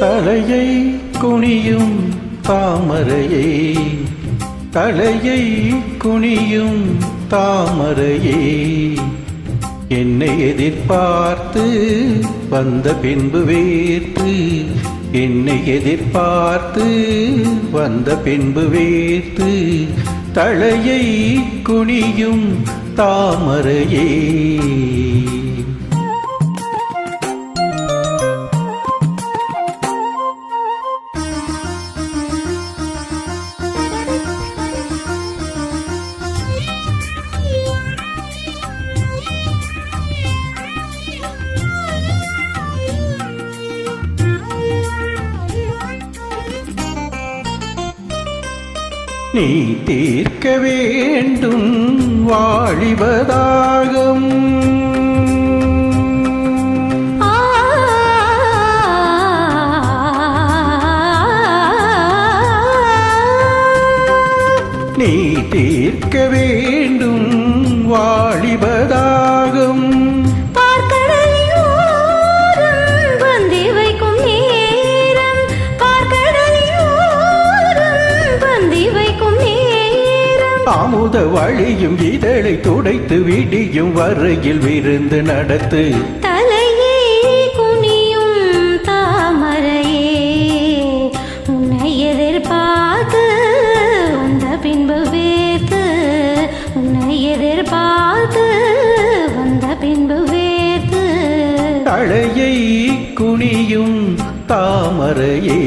தலையை குனியும் தாமரையே. தலையை குனியும் தாமரையே. என்னை எதிர்பார்த்து வந்த பின்பு வேர்த்து என்னை எதிர்பார்த்து வந்த பின்பு வேர்த்து தலையை குனியும் தாமரையே. நீ தீர்க்க வேண்டும் வாழிவதாகம். நீ தீர்க்க வேண்டும் அமுத வழியும் இதழை துடைத்து விடியும் வரையில் விருந்து நடத்து. தலையே குனியும் தாமரையே உன்னை எதிர்பார்த்து வந்த பின்பு வேத்து உன்னை எதிர்பார்த்து வந்த பின்பு வேத்து தலையை குனியும் தாமரையே.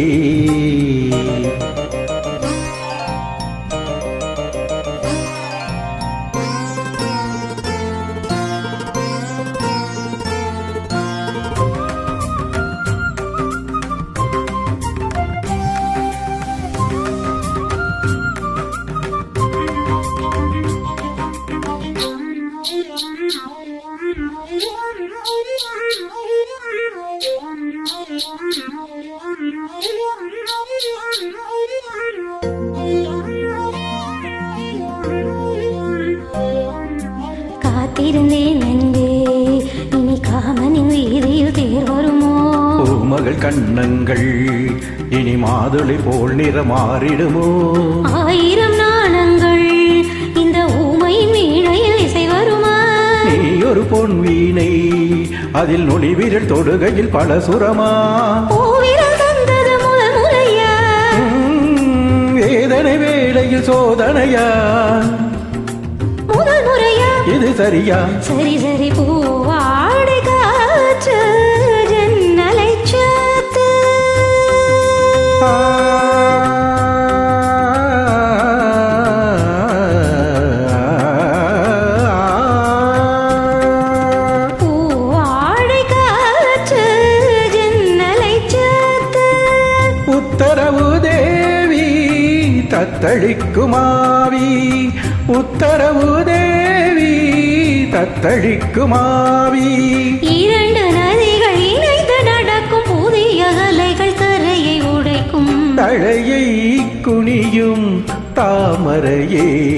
காத்திருந்தேன் என்பே இனி காமனின் வீதியில் தேர் வருமோ? பூமகள் கண்ணங்கள் இனி மாதுளை போல் நிறமாறிடுமோ? ஆயிரம் நாணங்கள் ஒரு பொன் வீணை. அதில் நொடி விரல் தொடுகையில் பல சுரமா. வேதனை வேளையில் சோதனையா. முதல் முறையா? இது சரியா? சரி சரி பூவாடை உத்தரவு தேவி தத்தளிக்குமாவி. உத்தரவு தேவி தத்தளிக்குமாவி. இரண்டு நதிகள் இணைந்து நடக்கும் புதிய அலைகள் கரையை உடைக்கும். தழையை குனியும் தாமரையே.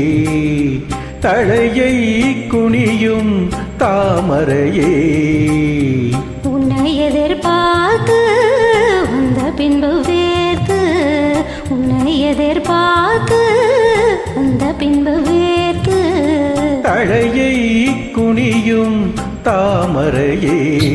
தழையை குனியும் தாமரையே. உன்னை எதிர்பார்த்து வந்த பின்பு எதிர்பார்த்து அந்த பின்பு வேர்த்து. தழையை குனியும் தாமரையே.